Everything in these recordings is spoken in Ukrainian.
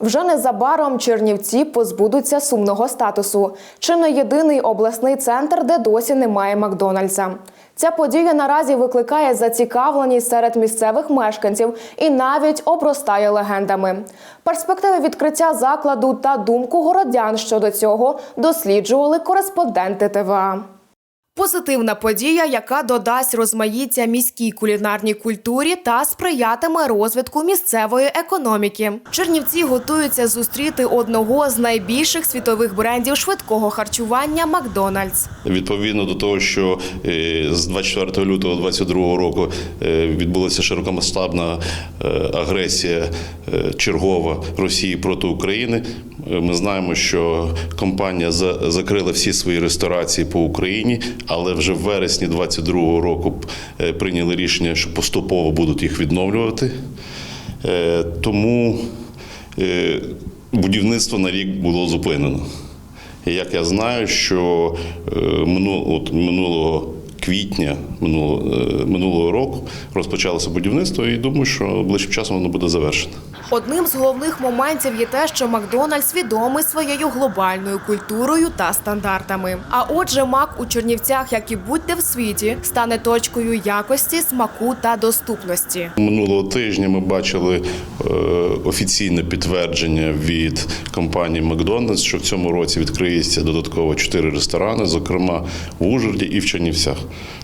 Вже незабаром Чернівці позбудуться сумного статусу. Чи не єдиний обласний центр, де досі немає Макдональдса. Ця подія наразі викликає зацікавленість серед місцевих мешканців і навіть обростає легендами. Перспективи відкриття закладу та думку городян щодо цього досліджували кореспонденти ТВА. Позитивна подія, яка додасть розмаїття міській кулінарній культурі та сприятиме розвитку місцевої економіки. Чернівці готуються зустріти одного з найбільших світових брендів швидкого харчування Макдональдс. Відповідно до того, що е, з 24 лютого 2022 року е, відбулася широкомасштабна е, агресія чергова Росії проти України. Ми знаємо, що компанія за- закрила всі свої ресторації по Україні, але вже в вересні 2022 року е, прийняли рішення, що поступово будуть їх відновлювати. Е, Тому е, будівництво на рік було зупинено. Як я знаю, що от минулого квітня минулого року розпочалося будівництво, і думаю, що ближчим часом воно буде завершено. Одним з головних моментів є те, що Макдональдс відомий своєю глобальною культурою та стандартами. А отже, Мак у Чернівцях, як і будь-де в світі, стане точкою якості, смаку та доступності. Минулого тижня ми бачили е, офіційне підтвердження від компанії Макдональдс, що в цьому році відкриється додатково чотири ресторани, зокрема в Ужгороді і в Чернівцях.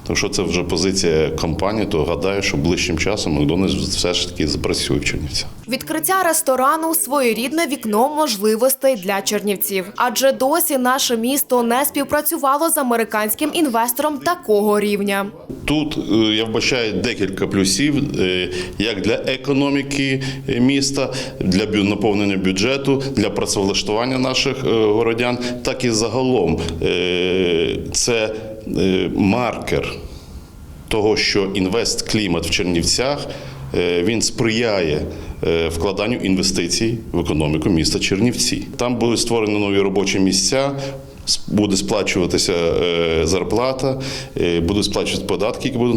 Тому що це вже позиція компанії, то гадаю, що ближчим часом Макдональдс все ж таки запрацює в Чернівцях. Відкриття ресторану своєрідне вікно можливостей для чернівців, адже досі наше місто не співпрацювало з американським інвестором такого рівня. Тут е, я вбачаю декілька плюсів, е, як для економіки е, міста, для наповнення бюджету, для працевлаштування наших городян, так і загалом це маркер того, що інвестклімат в Чернівцях він сприяє е, вкладанню інвестицій в економіку міста Чернівці. Там були створені нові робочі місця. Буде сплачуватися е, зарплата, е, будуть сплачувати податки, які будуть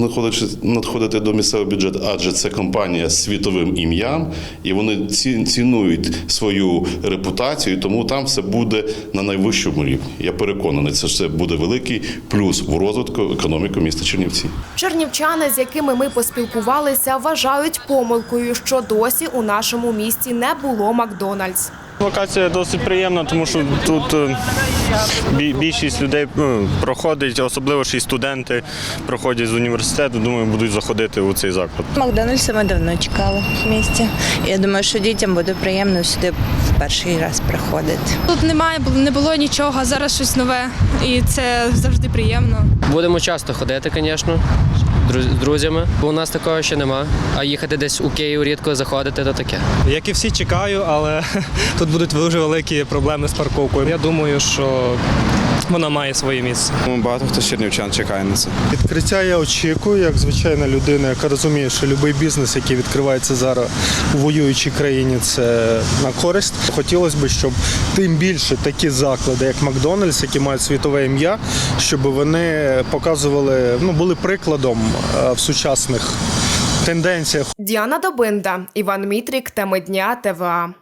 надходити, до місцевого бюджету, адже це компанія з світовим ім'ям, і вони ці- цінують свою репутацію, тому там все буде на найвищому рівні. Я переконаний, це це буде великий плюс в розвитку економіки міста Чернівці. Чернівчани, з якими ми поспілкувалися, вважають помилкою, що досі у нашому місті не було Макдональдс. Локація досить приємна, тому що тут е, більшість людей ну, проходить, особливо ж і студенти проходять з університету. Думаю, будуть заходити у цей заклад. Макдональдса ми давно чекали в місті. Я думаю, що дітям буде приємно сюди в перший раз приходити. Тут немає, не було нічого, а зараз щось нове, і це завжди приємно. Будемо часто ходити, звісно, з друзями. Бо у нас такого ще нема. А їхати десь у Київ рідко заходити, то таке. Як і всі чекаю, але тут будуть дуже великі проблеми з парковкою. Я думаю, що вона має своє місце. Багато хто з чернівчан чекає на це. Відкриття я очікую, як звичайна людина, яка розуміє, що будь-який бізнес, який відкривається зараз у воюючій країні, це на користь. Хотілося б, щоб тим більше такі заклади, як Макдональдс, які мають світове ім'я, щоб вони показували, ну були прикладом е, в сучасних тенденціях. Діана Добинда, Іван Мітрік, теми дня ТВА.